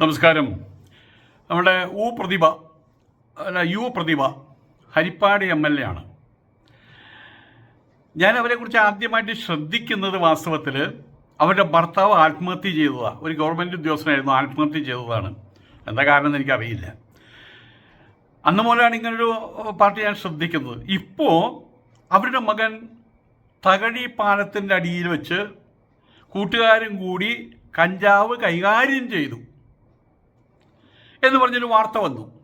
നമസ്കാരം. നമ്മുടെ ഉ പ്രതിഭ അല്ല U Prathibha Haripad M L A ആണ്. ഞാൻ അവരെക്കുറിച്ച് ആദ്യമായിട്ട് ശ്രദ്ധിക്കുന്നത് വാസ്തവത്തിൽ അവരുടെ ഭർത്താവ് ആത്മഹത്യ ചെയ്തതാണ് ഒരു ഗവൺമെന്റ് ഉദ്യോഗസ്ഥനായിരുന്നു ആത്മഹത്യ ചെയ്തതാണ്. എന്താ കാരണം എന്ന് എനിക്കറിയില്ല. അന്ന് മുതലാണ് ഇങ്ങനൊരു പാർട്ടി ഞാൻ ശ്രദ്ധിക്കുന്നത്. ഇപ്പോൾ അവരുടെ മകൻ തകഴി പാലത്തിന്റെ അടിയിൽ വെച്ച് കൂട്ടുകാരും കൂടി കഞ്ചാവ് കൈകാര്യം ചെയ്തു. എന്ന് പറഞ്ഞൊരു വാർത്ത വന്നു.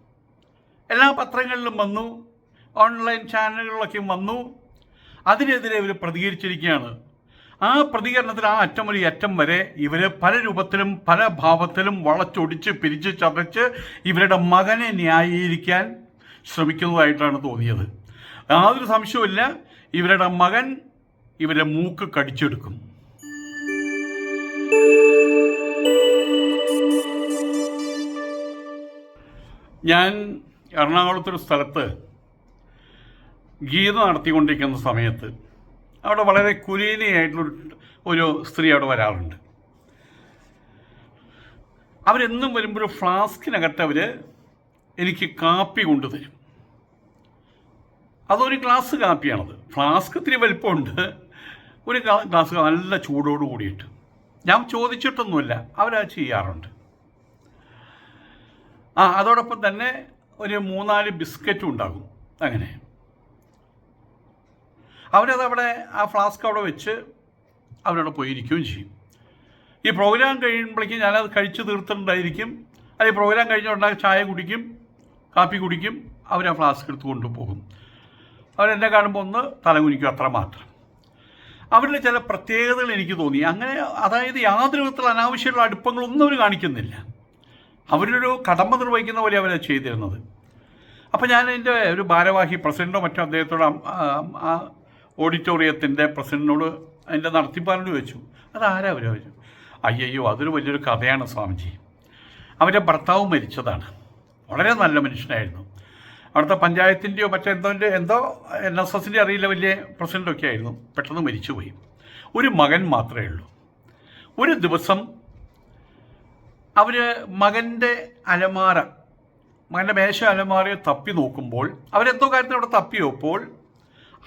എല്ലാ പത്രങ്ങളിലും വന്നു. ഓൺലൈൻ ചാനലുകളിലൊക്കെയും വന്നു. അതിനെതിരെ ഇവർ പ്രതികരിച്ചിരിക്കുകയാണ്. ആ പ്രതികരണത്തിൽ ആ അറ്റം ഒരു അറ്റം വരെ ഇവർ പല രൂപത്തിലും പല ഭാവത്തിലും വളച്ചൊടിച്ച് പിരിച്ച് ചതച്ച് ഇവരുടെ മകനെ ന്യായീകരിക്കാൻ ശ്രമിക്കുന്നതായിട്ടാണ് തോന്നിയത്. യാതൊരു സംശയവുമില്ല. ഇവരുടെ മകൻ ഇവരെ മൂക്ക് കടിച്ചെടുക്കും. ഞാൻ എറണാകുളത്തൊരു സ്ഥലത്ത് ഗീത നടത്തിക്കൊണ്ടിരിക്കുന്ന സമയത്ത് അവിടെ വളരെ കുലീനയായിട്ടുള്ള ഒരു സ്ത്രീ അവിടെ വരാറുണ്ട്. അവരെന്നും വരുമ്പോൾ ഫ്ലാസ്കിനകത്ത് അവർ എനിക്ക് കാപ്പി കൊണ്ടുതരും. അതൊരു ഗ്ലാസ് കാപ്പിയാണത്. ഫ്ലാസ്ക് ഇത്തിരി വലിപ്പമുണ്ട്. ഒരു ഗ്ലാസ് നല്ല ചൂടോട് കൂടിയിട്ട്. ഞാൻ ചോദിച്ചിട്ടൊന്നുമില്ല. അവരത് ചെയ്യാറുണ്ട്. ആ അതോടൊപ്പം തന്നെ ഒരു മൂന്നാൽ ബിസ്ക്കറ്റും ഉണ്ടാകും. അങ്ങനെ. അവരത് അവിടെ ആ ഫ്ലാസ്ക് അവിടെ വെച്ച് അവരവിടെ പോയിരിക്കുകയും ചെയ്യും. ഈ പ്രോഗ്രാം കഴിയുമ്പോഴേക്കും ഞാനത് കഴിച്ച് തീർത്തിട്ടുണ്ടായിരിക്കും. അത് ഈ പ്രോഗ്രാം കഴിഞ്ഞുണ്ടാക്കി ചായ കുടിക്കും കാപ്പി കുടിക്കും അവർ ആ ഫ്ലാസ്ക് എടുത്ത് കൊണ്ടുപോകും. അവരെന്നെ കാണുമ്പോൾ ഒന്ന് തലകുനിക്കും അത്ര മാത്രം. അവരുടെ ചില പ്രത്യേകതകൾ എനിക്ക് തോന്നി. അങ്ങനെ അതായത് യാതൊരു വിധത്തിലുള്ള അനാവശ്യമുള്ള അടുപ്പങ്ങളൊന്നും അവർ കാണിക്കുന്നില്ല. അവരൊരു കടമ്പ നിർവഹിക്കുന്ന പോലെ അവരത് ചെയ്തിരുന്നത്. അപ്പോൾ ഞാൻ എന്റെ ഒരു ഭാരവാഹി പ്രസിഡന്റോ മറ്റോ അദ്ദേഹത്തോട് ആ- ഓഡിറ്റോറിയത്തിന്റെ പ്രസിഡന്റിനോട് അതിന്റെ നടത്തിപ്പാലോട് ചോദിച്ചു. അതാരാ അവരെ ചോദിച്ചു അയ്യയ്യോ അതൊരു വലിയൊരു കഥയാണ് സ്വാമിജി. അവരുടെ ഭർത്താവ് മരിച്ചതാണ്. വളരെ നല്ല മനുഷ്യനായിരുന്നു. അവിടുത്തെ പഞ്ചായത്തിന്റെയോ മറ്റെന്തോ എന്തോ എൻ എസ് എസിന്റെ അറിയില്ല വലിയ പ്രസിഡന്റൊക്കെ ആയിരുന്നു. പെട്ടെന്ന് മരിച്ചുപോയി. ഒരു മകൻ മാത്രമേ ഉള്ളൂ. ഒരു ദിവസം അവർ മകന്റെ അലമാര മകന്റെ മേശ അലമാരയെ തപ്പി നോക്കുമ്പോൾ അവരെന്തോ കാര്യത്തിന് അവിടെ തപ്പിയപ്പോൾ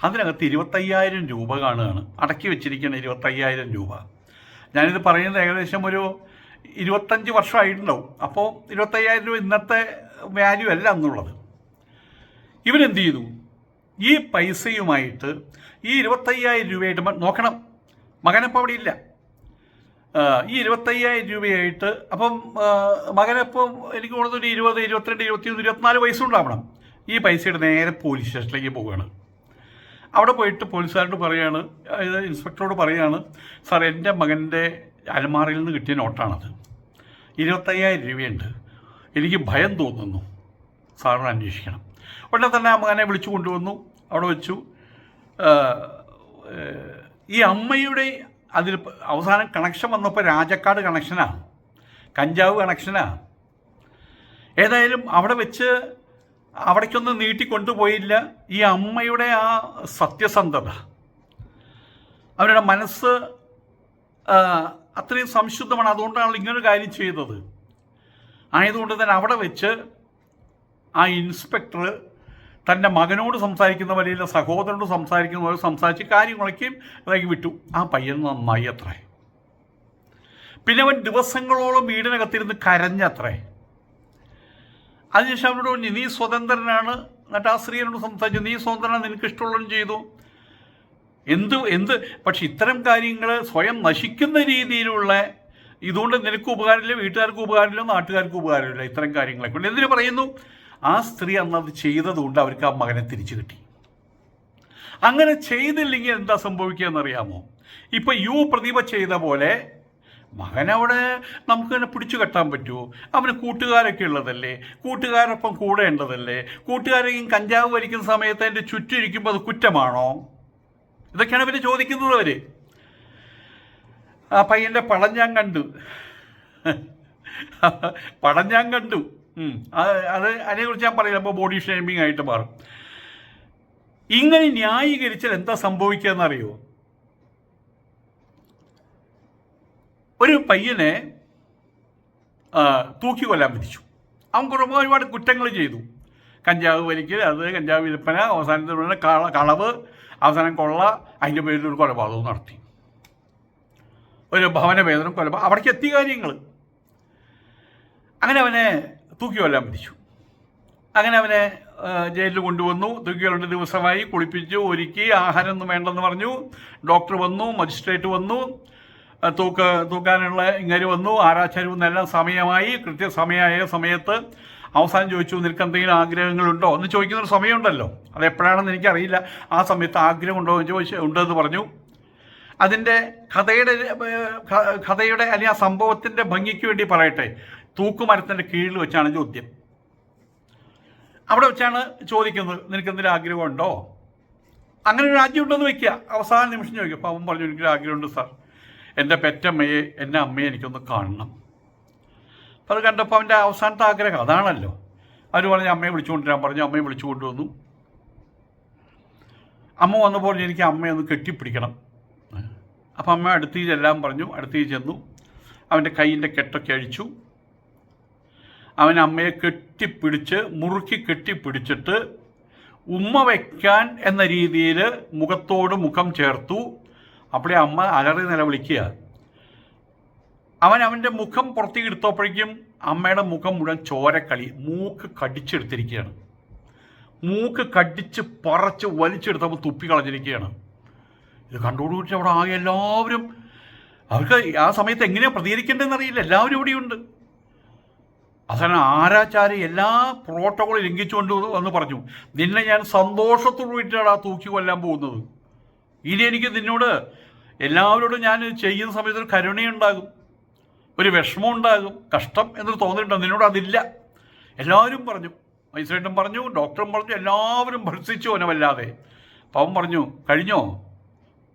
അതിനകത്ത് ഇരുപത്തയ്യായിരം രൂപ കാണുകയാണ്. അടക്കി വെച്ചിരിക്കുന്ന ഇരുപത്തയ്യായിരം രൂപ. ഞാനിത് പറയുന്നത് ഏകദേശം ഒരു ഇരുപത്തഞ്ച് വർഷമായിട്ടുണ്ടാവും അപ്പോൾ ഇരുപത്തയ്യായിരം രൂപ ഇന്നത്തെ വാല്യൂ അല്ല എന്നുള്ളത്. ഇവരെന്ത് ചെയ്തു? ഈ പൈസയുമായിട്ട് ഈ ഇരുപത്തയ്യായിരം രൂപയായിട്ട് നോക്കണം. മകനപ്പോൾ അവിടെ ഇല്ല. ഈ ഇരുപത്തയ്യായിരം രൂപയായിട്ട് അപ്പം മകനപ്പം എനിക്ക് തോന്നുന്നത് ഒരു ഇരുപത് ഇരുപത്തിരണ്ട് ഇരുപത്തിയൊന്ന് ഇരുപത്തിനാല് വയസ്സുണ്ടാവണം. ഈ പൈസയുടെ നേരെ പോലീസ് സ്റ്റേഷനിലേക്ക് പോവുകയാണ്. അവിടെ പോയിട്ട് പോലീസുകാരോട് പറയാണ് ഇത് ഇൻസ്പെക്ടറോട് പറയാണ് സാർ എന്റെ മകന്റെ അലമാറയിൽ നിന്ന് കിട്ടിയ നോട്ടാണത്. ഇരുപത്തയ്യായിരം രൂപയുണ്ട്. എനിക്ക് ഭയം തോന്നുന്നു. സാറിന് അന്വേഷിക്കണം. ഉടനെ തന്നെ ആ മകനെ വിളിച്ചു കൊണ്ടുവന്നു. അവിടെ വെച്ചു. ഈ അമ്മയുടെ അതിൽ അവസാനം കണക്ഷൻ വന്നപ്പോൾ രാജക്കാട് കണക്ഷനാണ് കഞ്ചാവ് കണക്ഷനാണ് ഏതായാലും അവിടെ വെച്ച് അവിടേക്കൊന്നും നീട്ടിക്കൊണ്ടുപോയില്ല ഈ അമ്മയുടെ ആ സത്യസന്ധത. അവരുടെ മനസ്സ് അത്രയും സംശുദ്ധമാണ്. അതുകൊണ്ടാണ് ഇങ്ങനൊരു കാര്യം ചെയ്തത്. ആയതുകൊണ്ട് തന്നെ അവിടെ വെച്ച് ആ ഇൻസ്പെക്ടർ തന്റെ മകനോട് സംസാരിക്കുന്ന വലിയ സഹോദരനോട് സംസാരിക്കുന്ന പോലെ സംസാരിച്ച് കാര്യങ്ങളൊക്കെ ഇതാക്കി വിട്ടു. ആ പയ്യൻ നന്നായി അത്രേ. പിന്നെ അവൻ ദിവസങ്ങളോളം വീടിനകത്തിരുന്ന് കരഞ്ഞത്രേ. അതിനുശേഷം അവനോട് പറഞ്ഞു നീ സ്വതന്ത്രനാണ്. എന്നിട്ട് ആ സ്ത്രീയോട് സംസാരിച്ചു നീ സ്വതന്ത്രനാണ് നിനക്ക് ഇഷ്ടമുള്ളതും ചെയ്തു. എന്ത് എന്ത്? പക്ഷെ ഇത്തരം കാര്യങ്ങൾ സ്വയം നശിക്കുന്ന രീതിയിലുള്ള ഇതുകൊണ്ട് നിനക്ക് ഉപകാരമില്ല വീട്ടുകാർക്ക് ഉപകാരമില്ല നാട്ടുകാർക്ക് ഉപകാരമില്ല ഇത്തരം കാര്യങ്ങളെ കൊണ്ട് എന്തിനു പറയുന്നു? ആ സ്ത്രീ അന്നത് ചെയ്തതുകൊണ്ട് അവർക്ക് ആ മകനെ തിരിച്ചു കിട്ടി. അങ്ങനെ ചെയ്തില്ലെങ്കിൽ എന്താ സംഭവിക്കുക എന്നറിയാമോ ഇപ്പൊ യു പ്രതിഭ ചെയ്ത പോലെ മകനവിടെ നമുക്ക് തന്നെ പിടിച്ചു കെട്ടാൻ പറ്റുമോ? അവന് കൂട്ടുകാരൊക്കെ ഉള്ളതല്ലേ? കൂട്ടുകാരൊപ്പം കൂടെ ഉള്ളതല്ലേ? കൂട്ടുകാരെയും കഞ്ചാവ് വലിക്കുന്ന സമയത്ത് അതിന്റെ ചുറ്റും ഇരിക്കുമ്പോൾ അത് കുറ്റമാണോ? ഇതൊക്കെയാണ് പിന്നെ ചോദിക്കുന്നത് അവർ. ആ പയ്യന്റെ പടം ഞാൻ കണ്ടു. പടം ഞാൻ കണ്ടു. അത് അത് അതിനെക്കുറിച്ച് ഞാൻ പറയില്ല അപ്പോൾ ബോഡി ഷേമിംഗ് ആയിട്ട് മാറും. ഇങ്ങനെ ന്യായീകരിച്ചാൽ എന്താ സംഭവിക്കുക എന്നറിയോ ഒരു പയ്യനെ തൂക്കി കൊല്ലാൻ വിധിച്ചു. അവൻ കുടുംബം ഒരുപാട് കുറ്റങ്ങൾ ചെയ്തു. കഞ്ചാവ് വലിക്കൽ അത് കഞ്ചാവ് വിൽപ്പന അവസാനത്തിൽ കള കളവ് അവസാനം കൊള്ള അതിന്റെ പേരിൽ ഒരു കൊലപാതകവും നടത്തി. ഒരു ഭവന വേദനം കൊലപാതകം. അവിടേക്ക് എത്തിയ കാര്യങ്ങൾ അങ്ങനെ അവനെ തൂക്കി കൊല്ലാൻ പിടിച്ചു അങ്ങനെ അവനെ ജയിലിൽ കൊണ്ടുവന്നു. തൂക്കി രണ്ട് ദിവസമായി കുളിപ്പിച്ചു ഒരുക്കി ആഹാരം ഒന്നും വേണ്ടെന്ന് പറഞ്ഞു. ഡോക്ടർ വന്നു മജിസ്ട്രേറ്റ് വന്നു. തൂക്ക് തൂക്ക തൂക്കാനുള്ള ഇങ്ങനെ വന്നു. ആരാച്ചാരി വന്നെല്ലാം സമയമായി. കൃത്യസമയമായ സമയത്ത് അവസാനം ചോദിച്ചു നിനക്ക് എന്തെങ്കിലും ആഗ്രഹങ്ങളുണ്ടോ? എന്ന് ചോദിക്കുന്നൊരു സമയമുണ്ടല്ലോ. അത് എപ്പോഴാണെന്ന് എനിക്കറിയില്ല. ആ സമയത്ത് ആഗ്രഹമുണ്ടോ എന്ന് ചോദിച്ചു ഉണ്ടെന്ന് പറഞ്ഞു. അതിന്റെ കഥയുടെ കഥയുടെ അല്ലെങ്കിൽ ആ സംഭവത്തിന്റെ ഭംഗിക്ക് വേണ്ടി പറയട്ടെ. തൂക്കുമരത്തിന്റെ കീഴിൽ വെച്ചാണ് ചോദ്യം. അവിടെ വെച്ചാണ് ചോദിക്കുന്നത് നിനക്ക് എന്തെങ്കിലും ആഗ്രഹമുണ്ടോ? അങ്ങനെ ഒരു രാജ്യം ഉണ്ടെന്ന് വെക്കുക അവസാന നിമിഷം ചോദിക്കും അപ്പോൾ അവൻ പറഞ്ഞു എനിക്കൊരു ആഗ്രഹമുണ്ട് സാർ. എന്റെ പെറ്റമ്മയെ എന്റെ അമ്മയെ എനിക്കൊന്ന് കാണണം. അപ്പോൾ അത് കണ്ടപ്പോൾ അവന്റെ അവസാനത്തെ ആഗ്രഹം അതാണല്ലോ. അവർ പറഞ്ഞ് അമ്മയെ വിളിച്ചുകൊണ്ടിരാൻ പറഞ്ഞു അമ്മയെ വിളിച്ചു കൊണ്ടുവന്നു അമ്മ വന്നപ്പോൾ എനിക്ക് അമ്മയെ ഒന്ന് കെട്ടിപ്പിടിക്കണം. അപ്പം അമ്മ അടുത്തേക്ക് ചെല്ലാൻ പറഞ്ഞു അടുത്തേക്ക് ചെന്നു. അവന്റെ കൈയിന്റെ കെട്ടൊക്കെ അഴിച്ചു. അവൻ അമ്മയെ കെട്ടിപ്പിടിച്ച് മുറുക്കി കെട്ടിപ്പിടിച്ചിട്ട് ഉമ്മ വയ്ക്കാൻ എന്ന രീതിയിൽ മുഖത്തോട് മുഖം ചേർത്തു. അപ്പോഴേ അമ്മ അലറി നിലവിളിക്കുക. അവൻ അവന്റെ മുഖം പുറത്തേക്ക് എടുത്തപ്പോഴേക്കും അമ്മയുടെ മുഖം മുഴുവൻ ചോരക്കളി മൂക്ക് കടിച്ചെടുത്തിരിക്കുകയാണ്. മൂക്ക് കടിച്ച് പറച്ച് വലിച്ചെടുത്തപ്പോൾ തുപ്പി കളഞ്ഞിരിക്കുകയാണ്. ഇത് കണ്ടോടുകൂടി അവിടെ ആകെ എല്ലാവരും അവർക്ക് ആ സമയത്ത് എങ്ങനെയാണ് പ്രതികരിക്കേണ്ടതെന്ന് അറിയില്ല എല്ലാവരും ഇവിടെയുണ്ട്. അവസാനം ആരാചാര്യ എല്ലാ പ്രോട്ടോകോളും ലംഘിച്ചുകൊണ്ട് വന്ന് പറഞ്ഞു നിന്നെ ഞാൻ സന്തോഷത്തോടു കൂടിയിട്ടാണ് ആ തൂക്കി കൊല്ലാൻ പോകുന്നത്. ഇനി എനിക്ക് നിന്നോട് എല്ലാവരോടും ഞാൻ ചെയ്യുന്ന സമയത്ത് ഒരു കരുണയുണ്ടാകും ഒരു വിഷമം ഉണ്ടാകും കഷ്ടം എന്നൊരു തോന്നിയിട്ടുണ്ട് നിന്നോട് അതില്ല. എല്ലാവരും പറഞ്ഞു മജിസ്ട്രേറ്റും പറഞ്ഞു ഡോക്ടറും പറഞ്ഞു എല്ലാവരും ഭർസിച്ചു അവനവല്ലാതെ. അവൻ പറഞ്ഞു കഴിഞ്ഞോ?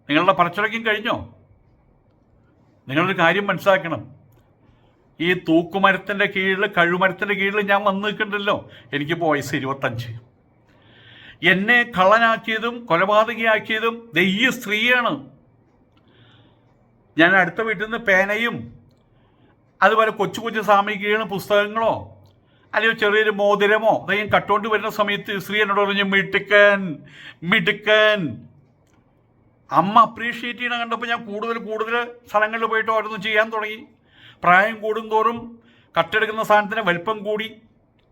നിങ്ങളുടെ പറച്ചിറക്കും കഴിഞ്ഞോ? നിങ്ങളൊരു കാര്യം മനസ്സിലാക്കണം. ഈ തൂക്കുമരത്തിന്റെ കീഴിൽ കഴുമരത്തിന്റെ കീഴിൽ ഞാൻ വന്ന് നിൽക്കണ്ടല്ലോ. എനിക്കിപ്പോൾ വയസ്സ് ഇരുപത്തഞ്ച്. എന്നെ കള്ളനാക്കിയതും കൊലപാതകയാക്കിയതും ദയ്യ സ്ത്രീയാണ്. ഞാൻ അടുത്ത വീട്ടിൽ നിന്ന് പേനയും അതുപോലെ കൊച്ചു കൊച്ചു സാമഗ്രികളും പുസ്തകങ്ങളോ അല്ലെങ്കിൽ ചെറിയൊരു മോതിരമോ അതെയും കട്ടുകൊണ്ട് വരുന്ന സമയത്ത് സ്ത്രീ എന്നോട് പറഞ്ഞു മിടുക്കൻ മിടുക്കൻ. അമ്മ അപ്രീഷിയേറ്റ് ചെയ്യണ കണ്ടപ്പോൾ ഞാൻ കൂടുതൽ കൂടുതൽ സ്ഥലങ്ങളിൽ പോയിട്ട് ഓരോന്നും ചെയ്യാൻ തുടങ്ങി. പ്രായം കൂടുന്തോറും കട്ടെടുക്കുന്ന സാധനത്തിന് വലിപ്പം കൂടി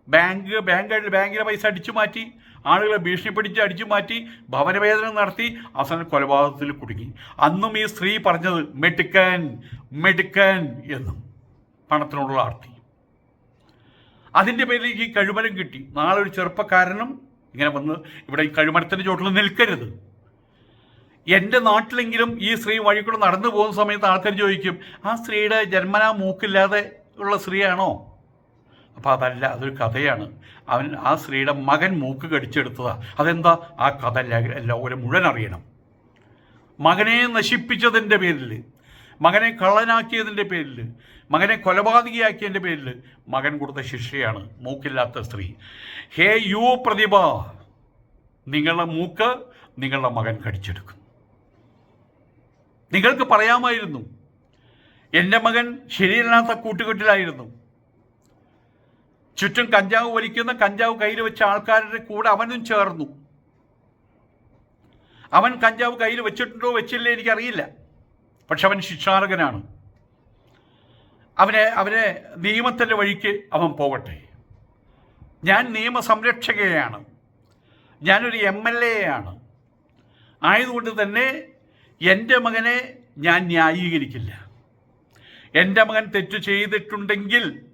ബാങ്ക് ബാങ്ക് ബാങ്കിലെ പൈസ അടിച്ചു മാറ്റി ആളുകളെ ഭീഷണിപ്പിടിച്ച് അടിച്ചു മാറ്റി ഭവനവേദന നടത്തി അവസാനം കൊലപാതകത്തിൽ കുടുങ്ങി. അന്നും ഈ സ്ത്രീ പറഞ്ഞത് മെടുക്കൻ മെടുക്കൻ എന്നും പണത്തിനോടുള്ള ആർത്തി. അതിന്റെ പേരിൽ ഈ കഴിമരം കിട്ടി. നാളെ ഒരു ചെറുപ്പക്കാരനും ഇങ്ങനെ വന്ന് ഇവിടെ ഈ കഴിമരത്തിന്റെ ചോട്ടിൽ നിൽക്കരുത്. എന്റെ നാട്ടിലെങ്കിലും ഈ സ്ത്രീ വഴി കൂടെ നടന്നു പോകുന്ന സമയത്ത് ആൾക്കാർ ചോദിക്കും ആ സ്ത്രീയുടെ ജന്മനാ മൂക്കില്ലാതെ ഉള്ള സ്ത്രീയാണോ? അപ്പോൾ അതല്ല അതൊരു കഥയാണ്. അവൻ ആ സ്ത്രീയുടെ മകൻ മൂക്ക് കടിച്ചെടുത്തതാ. അതെന്താ? ആ കഥ എല്ലാ- എല്ലാവരും മുഴുവൻ അറിയണം. മകനെ നശിപ്പിച്ചതിന്റെ പേരിൽ മകനെ കള്ളനാക്കിയതിന്റെ പേരിൽ മകനെ കൊലപാതകിയാക്കിയതിന്റെ പേരിൽ മകൻ കൊടുത്ത ശിക്ഷയാണ് മൂക്കില്ലാത്ത സ്ത്രീ. ഹേ യു പ്രതിഭ നിങ്ങളുടെ മൂക്ക് നിങ്ങളുടെ മകൻ കടിച്ചെടുക്കും നിങ്ങൾക്ക് പറയാമായിരുന്നു. എന്റെ മകൻ ശരിയല്ലാത്ത കൂട്ടുകെട്ടിലായിരുന്നു. ചുറ്റും കഞ്ചാവ് വലിക്കുന്ന കഞ്ചാവ് കയ്യിൽ വെച്ച ആൾക്കാരുടെ കൂടെ അവനും ചേർന്നു. അവൻ കഞ്ചാവ് കയ്യിൽ വെച്ചിട്ടുണ്ടോ വെച്ചില്ലേ എനിക്കറിയില്ല. പക്ഷെ അവൻ ശിക്ഷാർഹനാണ്. അവനെ അവനെ നിയമത്തിന്റെ വഴിക്ക് അവൻ പോകട്ടെ. ഞാൻ നിയമസംരക്ഷകയാണ്. ഞാനൊരു എം എൽ എ ആണ്. ആയതുകൊണ്ട് തന്നെ എന്റെ മകനെ ഞാൻ ന്യായീകരിക്കില്ല. എന്റെ മകൻ തെറ്റ് ചെയ്തിട്ടുണ്ടെങ്കിൽ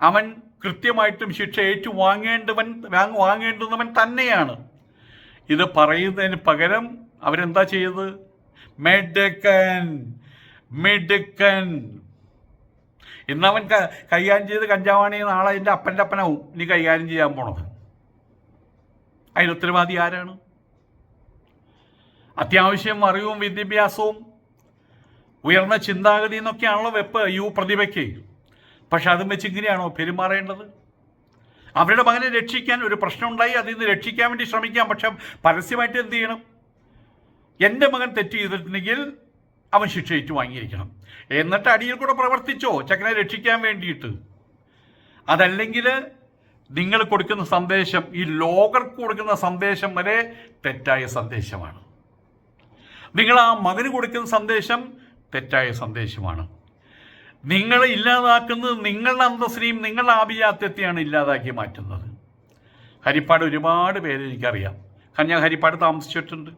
അവൻ കൃത്യമായിട്ടും ശിക്ഷ ഏറ്റു വാങ്ങേണ്ടവൻ വാങ്ങ വാങ്ങേണ്ടുന്നവൻ തന്നെയാണ്. ഇത് പറയുന്നതിന് പകരം അവരെന്താ ചെയ്തത്? മെഡക്കൻ മെഡക്കൻ ഇന്നവൻ കൈകാര്യം ചെയ്ത് കഞ്ചാവാണി നാളെ എന്റെ അപ്പന്റെ അപ്പനാവും. ഇനി കൈകാര്യം ചെയ്യാൻ പോണത്. അതിന് ഉത്തരവാദി ആരാണ്? അത്യാവശ്യം അറിവും വിദ്യാഭ്യാസവും ഉയർന്ന ചിന്താഗതി എന്നൊക്കെയാണല്ലോ വെപ്പ് യു പ്രതിഭയ്ക്ക്. പക്ഷെ അതും വെച്ച് ഇങ്ങനെയാണോ പെരുമാറേണ്ടത്? അവരുടെ മകനെ രക്ഷിക്കാൻ ഒരു പ്രശ്നമുണ്ടായി അതിൽ നിന്ന് രക്ഷിക്കാൻ വേണ്ടി ശ്രമിക്കാം. പക്ഷെ പരസ്യമായിട്ട് എന്ത് ചെയ്യണം? എന്റെ മകൻ തെറ്റ് ചെയ്തിട്ടുണ്ടെങ്കിൽ അവൻ ശിക്ഷയേറ്റ് വാങ്ങിയിരിക്കണം. എന്നിട്ട് അടിയിൽ കൂടെ പ്രവർത്തിച്ചോ? ചെക്കനെ രക്ഷിക്കാൻ വേണ്ടിയിട്ട്. അതല്ലെങ്കിൽ നിങ്ങൾ കൊടുക്കുന്ന സന്ദേശം ഈ ലോകർക്ക് കൊടുക്കുന്ന സന്ദേശം വരെ തെറ്റായ സന്ദേശമാണ്. നിങ്ങൾ ആ മകന് കൊടുക്കുന്ന സന്ദേശം തെറ്റായ സന്ദേശമാണ്. നിങ്ങളെ ഇല്ലാതാക്കുന്നത് നിങ്ങളുടെ അന്തസ്സിനെയും നിങ്ങളുടെ ആഭിജാത്യത്തെയാണ് ഇല്ലാതാക്കി മാറ്റുന്നത്. ഹരിപ്പാട് ഒരുപാട് പേര് എനിക്കറിയാം. കാരണം ഞാൻ ഹരിപ്പാട് താമസിച്ചിട്ടുണ്ട്.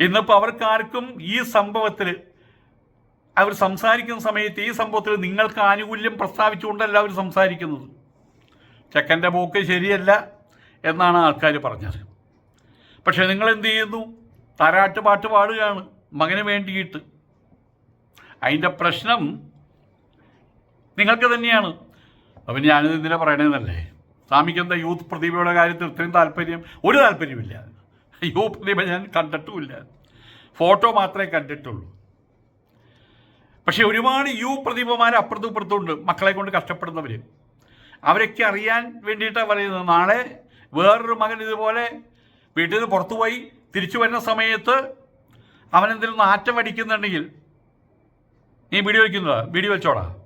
ഇന്നിപ്പോൾ അവർക്കാർക്കും ഈ സംഭവത്തിൽ അവർ സംസാരിക്കുന്ന സമയത്ത് ഈ സംഭവത്തിൽ നിങ്ങൾക്ക് ആനുകൂല്യം പ്രസ്താവിച്ചുകൊണ്ടല്ല അവർ സംസാരിക്കുന്നത്. ചെക്കന്റെ പോക്ക് ശരിയല്ല എന്നാണ് ആൾക്കാർ പറഞ്ഞത്. പക്ഷേ നിങ്ങൾ എന്ത് ചെയ്യുന്നു? താരാട്ട് പാട്ട് പാടുകയാണ് മകന് വേണ്ടിയിട്ട്. അതിന്റെ പ്രശ്നം നിങ്ങൾക്ക് തന്നെയാണ്. അപ്പം ഞാനിത് ഇന്നലെ പറയണതെന്നല്ലേ സ്വാമിക്ക് എന്താ യൂത്ത് പ്രതിഭയുടെ കാര്യത്തിൽ ഇത്രയും താല്പര്യം? ഒരു താല്പര്യമില്ല യൂത്ത് പ്രതിഭ ഞാൻ കണ്ടിട്ടുമില്ല. ഫോട്ടോ മാത്രമേ കണ്ടിട്ടുള്ളൂ. പക്ഷെ ഒരുപാട് യു പ്രതിഭമാർ അപ്പുറത്തും ഇപ്പുറത്തും ഉണ്ട് മക്കളെ കൊണ്ട് കഷ്ടപ്പെടുന്നവർ അവരൊക്കെ അറിയാൻ വേണ്ടിയിട്ടാണ് പറയുന്നത്. നാളെ വേറൊരു മകൻ ഇതുപോലെ വീട്ടിൽ നിന്ന് പുറത്തുപോയി തിരിച്ചു വരുന്ന സമയത്ത് അവനെന്തെങ്കിലും നാറ്റം അടിക്കുന്നുണ്ടെങ്കിൽ നീ വീഡിയോ വയ്ക്കുന്നതാ? വീഡിയോ വെച്ചോടാ.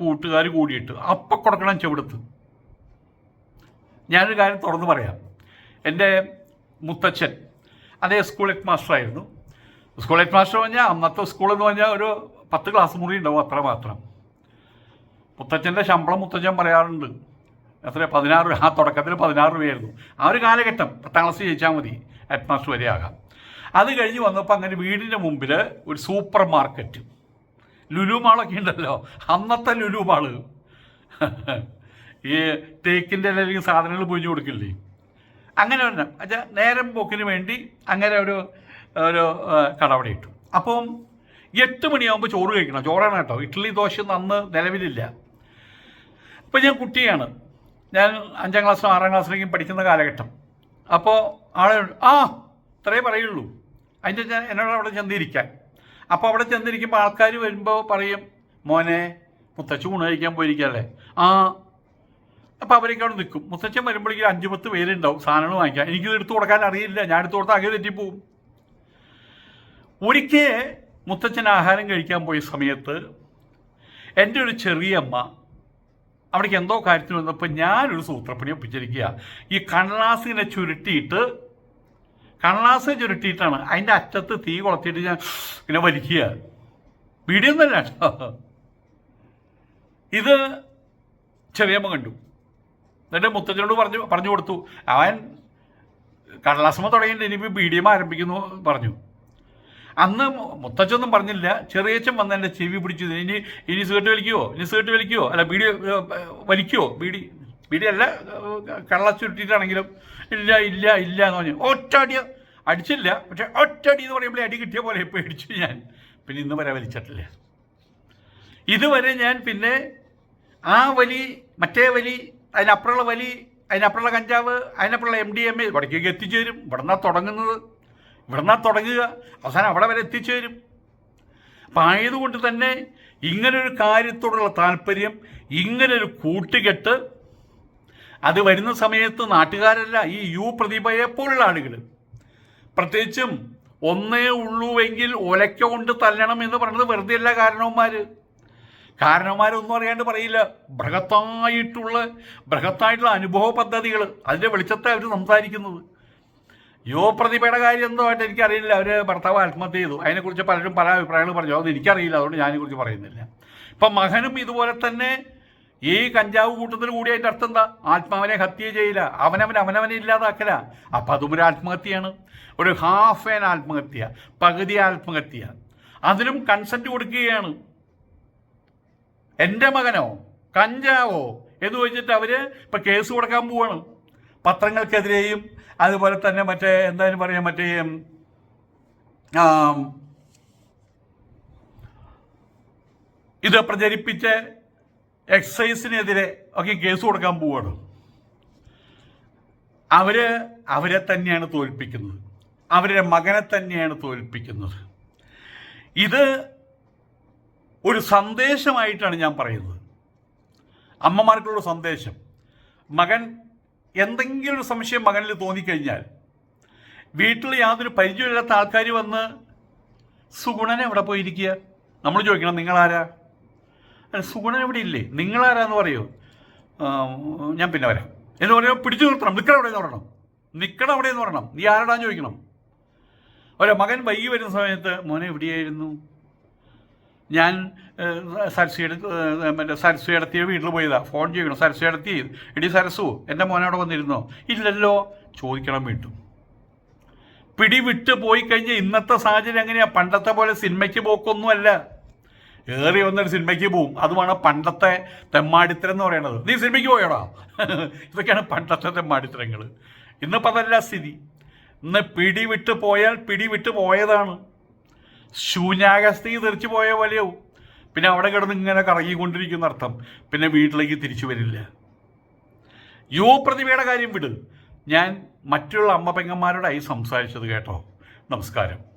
കൂട്ടുകാർ കൂടിയിട്ട് അപ്പം കൊടുക്കണം ചെവിടുത്ത്. ഞാനൊരു കാര്യം തുറന്നു പറയാം. എന്റെ മുത്തച്ഛൻ അതേ സ്കൂൾ ഹെഡ് മാസ്റ്ററായിരുന്നു സ്കൂൾ ഹെഡ് മാസ്റ്റർ പറഞ്ഞാൽ അന്നത്തെ സ്കൂൾ എന്ന് പറഞ്ഞാൽ ഒരു പത്ത് ക്ലാസ് മുറി ഉണ്ടാവും അത്ര മാത്രം. മുത്തച്ഛന്റെ ശമ്പളം മുത്തച്ഛൻ പറയാറുണ്ട്. എത്ര? പതിനാറ്. ആ തുടക്കത്തിൽ പതിനാറ് രൂപയായിരുന്നു ആ ഒരു കാലഘട്ടം പത്താം ക്ലാസ് ജയിച്ചാൽ മതി. വരെ ആകാം. അത് കഴിഞ്ഞ് വന്നപ്പോൾ അങ്ങനെ വീടിന്റെ മുമ്പിൽ ഒരു സൂപ്പർ മാർക്കറ്റ്. ലുലു മാളൊക്കെ ഉണ്ടല്ലോ. അന്നത്തെ ലുലു മാൾ. ഈ തേക്കിന്റെ അല്ലെങ്കിൽ സാധനങ്ങൾ പൊഴിഞ്ഞു കൊടുക്കില്ലേ? അങ്ങനെ വരണം അച്ഛാ നേരം പോക്കിന് വേണ്ടി അങ്ങനെ ഒരു ഒരു ആ, കട അവിടെ ഇട്ടു. അപ്പം എട്ട് മണിയാകുമ്പോൾ ചോറ് കഴിക്കണം. ചോറാണ് കേട്ടോ. ഇഡ്ഡലി ദോശ അന്ന് നിലവിലില്ല. അപ്പം ഞാൻ കുട്ടിയാണ്. ഞാൻ അഞ്ചാം ക്ലാസ്സിലും ആറാം ക്ലാസ്സിലേക്കും പഠിക്കുന്ന കാലഘട്ടം. അപ്പോൾ ആളെ ആ ഇത്രേ പറയുള്ളൂ. അതിന്റെ എന്നോട് അവിടെ ചെന്നിരിക്കാൻ. അപ്പോൾ അവിടെ ചെന്നിരിക്കുമ്പോൾ ആൾക്കാർ വരുമ്പോൾ പറയും മോനെ മുത്തച്ഛൻ ഊണ് കഴിക്കാൻ പോയിരിക്കല്ലേ ആ. അപ്പോൾ അവരൊക്കെ അവിടെ നിൽക്കും. മുത്തച്ഛൻ വരുമ്പോഴേക്കും അഞ്ച് പത്ത് പേരുണ്ടാവും സാധനങ്ങൾ വാങ്ങിക്കാൻ. എനിക്കിത് എടുത്തു കൊടുക്കാൻ അറിയില്ല. ഞാൻ എടുത്തു കൊടുത്താൽ അകെ തെറ്റിപ്പോവും. ഒരിക്കൽ മുത്തച്ഛൻ ആഹാരം കഴിക്കാൻ പോയ സമയത്ത് എന്റെ ഒരു ചെറിയ അമ്മ അവിടേക്ക് എന്തോ കാര്യത്തിന് വന്നപ്പോൾ ഞാനൊരു സൂത്രപ്പണി ഒപ്പിച്ചിരിക്കുക. ഈ കണ്ണാസിനെ ചുരുട്ടിയിട്ട് കണ്ണാസ് ചുരുട്ടിയിട്ടാണ് അതിന്റെ അറ്റത്ത് തീ കൊളത്തിയിട്ട് ഞാൻ ഇങ്ങനെ വലിക്കുക. വീഡിയോ ഒന്നല്ല ഇത് ചെറിയമ്മ കണ്ടു. എന്നിട്ട് മുത്തച്ഛനോട് പറഞ്ഞു പറഞ്ഞു കൊടുത്തു. അവൻ കടലാസമ തുടങ്ങിയിട്ട് ഇനിയിപ്പോൾ എം ആരംഭിക്കുന്നു പറഞ്ഞു. അന്ന് മുത്തച്ഛൊന്നും പറഞ്ഞില്ല. ചെറിയച്ഛൻ വന്ന് എന്റെ ചെവി പിടിച്ചു ഇനി ഇനി സീട്ട് വലിക്കുവോ? ഇനി സീട്ട് വലിക്കുവോ? അല്ല ബീഡി വലിക്കുവോ? ബീഡി ബീഡി അല്ല കള്ള ചുരുട്ടിയിട്ടാണെങ്കിലും ഇല്ല ഇല്ല ഇല്ല എന്ന് പറഞ്ഞു. ഒറ്റ അടി അടിച്ചില്ല. പക്ഷെ ഒറ്റ അടി എന്ന് പറയുമ്പോൾ അടി കിട്ടിയ പോലെ പേടിച്ചു ഞാൻ. പിന്നെ ഇന്ന് വരെ വലിച്ചിട്ടില്ല. ഇതുവരെ ഞാൻ പിന്നെ ആ വലി മറ്റേ വലി അതിനപ്പുറമുള്ള വലി അതിനപ്പുറമുള്ള കഞ്ചാവ് അതിനപ്പുറമുള്ള എം ഡി എം എ ഇവിടേക്കൊക്കെ എത്തിച്ചേരും. ഇവിടെ നിന്നാണ് തുടങ്ങുന്നത്. ഇവിടെ നിന്നാണ് തുടങ്ങുക. അവസാനം അവിടെ വരെ എത്തിച്ചേരും അപ്പം ആയതുകൊണ്ട് തന്നെ ഇങ്ങനൊരു കാര്യത്തോടുള്ള താല്പര്യം ഇങ്ങനൊരു കൂട്ടുകെട്ട് അത് വരുന്ന സമയത്ത് നാട്ടുകാരല്ല ഈ യു പ്രതിഭയെപ്പോലുള്ള ആളുകൾ പ്രത്യേകിച്ചും ഒന്നേ ഉള്ളൂവെങ്കിൽ ഒലയ്ക്ക കൊണ്ട് തല്ലണം എന്ന് പറയുന്നത് വെറുതെ അല്ല കാരണവന്മാർ കാരണവന്മാരൊന്നും അറിയാണ്ട് പറയില്ല. ബൃഹത്തായിട്ടുള്ള ബൃഹത്തായിട്ടുള്ള അനുഭവ പദ്ധതികൾ അതിന്റെ വെളിച്ചത്തെ അവർ സംസാരിക്കുന്നത്. യോ പ്രതിഭയുടെ കാര്യം എന്തോ ആയിട്ട് എനിക്കറിയില്ല. അവർ ഭർത്താവ് ആത്മഹത്യ ചെയ്തു. അതിനെക്കുറിച്ച് പലരും പല അഭിപ്രായങ്ങൾ പറഞ്ഞു. അത് എനിക്കറിയില്ല. അതുകൊണ്ട് ഞാൻ കുറിച്ച് പറയുന്നില്ല. ഇപ്പം മകനും ഇതുപോലെ തന്നെ ഈ കഞ്ചാവ് കൂട്ടത്തിൽ കൂടി അതിന്റെ അർത്ഥം എന്താ? ആത്മാവനെ ഹത്യ ചെയ്യില്ല. അവനവൻ അവനവനെ ഇല്ലാതാക്കല. അപ്പം അതും ഒരു ആത്മഹത്യയാണ്. ഒരു ഹാഫ് ആൻ ആത്മഹത്യ പകുതി ആത്മഹത്യ. അതിനും കൺസെന്റ് കൊടുക്കുകയാണ്. എന്റെ മകനോ കഞ്ചാവോ എന്ന് ചോദിച്ചിട്ട് അവർ ഇപ്പം കേസ് കൊടുക്കാൻ പോവാണ്. പത്രങ്ങൾക്കെതിരെയും അതുപോലെ തന്നെ മറ്റേ എന്താണ് പറയാം മറ്റേ ഇത് പ്രചരിപ്പിച്ച് എക്സൈസിനെതിരെ ഒക്കെ കേസ് കൊടുക്കാൻ പോവാണ്. അവർ അവരെ തന്നെയാണ് തോൽപ്പിക്കുന്നത്. അവരുടെ മകനെ തന്നെയാണ് തോൽപ്പിക്കുന്നത്. ഇത് ഒരു സന്ദേശമായിട്ടാണ് ഞാൻ പറയുന്നത്. അമ്മമാർക്കുള്ള സന്ദേശം. മകൻ എന്തെങ്കിലും ഒരു സംശയം മകനിൽ തോന്നിക്കഴിഞ്ഞാൽ വീട്ടിൽ യാതൊരു പരിചയമില്ലാത്ത ആൾക്കാർ വന്ന് സുഗുണനെ എവിടെ പോയിരിക്കുക? നമ്മൾ ചോദിക്കണം നിങ്ങളാരാ? സുഗുണൻ എവിടെ ഇല്ലേ? നിങ്ങളാരാന്ന് പറയൂ. ഞാൻ പിന്നെ വരാം. എന്ന് പറയുമ്പോൾ പിടിച്ചു നിർത്തണം. നിൽക്കണം അവിടെ എന്ന് പറയണം. നിൽക്കണം അവിടെ എന്ന് പറയണം. നീ ആരടാന്ന് ചോദിക്കണം. ഒരു മകൻ വൈകി വരുന്ന സമയത്ത് മോനെ എവിടെയായിരുന്നു? ഞാൻ സരസ്വയുടെ മറ്റേ സരസ്വയടത്തിയ വീട്ടിൽ പോയതാണ് ഫോൺ ചെയ്യണം. സരസ്വയടത്തി എടി സരസു എന്റെ അവിടെ വന്നിരുന്നോ? ഇല്ലല്ലോ. ചോദിക്കണം വീണ്ടും. പിടിവിട്ട് പോയി കഴിഞ്ഞാൽ ഇന്നത്തെ സാഹചര്യം എങ്ങനെയാണ് പണ്ടത്തെ പോലെ സിനിമയ്ക്ക് പോക്കൊന്നുമല്ല. ഏറി വന്നൊരു സിനിമയ്ക്ക് പോവും. അതുമാണ് പണ്ടത്തെ തെമ്മാടിത്തരം എന്ന് പറയുന്നത് നീ സിനിമയ്ക്ക് പോയടാ? ഇതൊക്കെയാണ് പണ്ടത്തെ തെമ്മാടിത്തരങ്ങൾ ഇന്നിപ്പോൾ അതല്ല സ്ഥിതി. ഇന്ന് പിടിവിട്ട് പോയാൽ പിടിവിട്ട് പോയതാണ്. ശൂന്യാഗസ്ഥയിൽ തെറിച്ചു പോയ പോലെയാവും പിന്നെ അവിടെ കിടന്ന് ഇങ്ങനെ കറങ്ങിക്കൊണ്ടിരിക്കുന്ന അർത്ഥം. പിന്നെ വീട്ടിലേക്ക് തിരിച്ചു വരില്ല. യുവ പ്രതിഭയുടെ കാര്യം വിട്. ഞാൻ മറ്റുള്ള അമ്മ പെങ്ങന്മാരോടായി സംസാരിച്ചത് കേട്ടോ. നമസ്കാരം.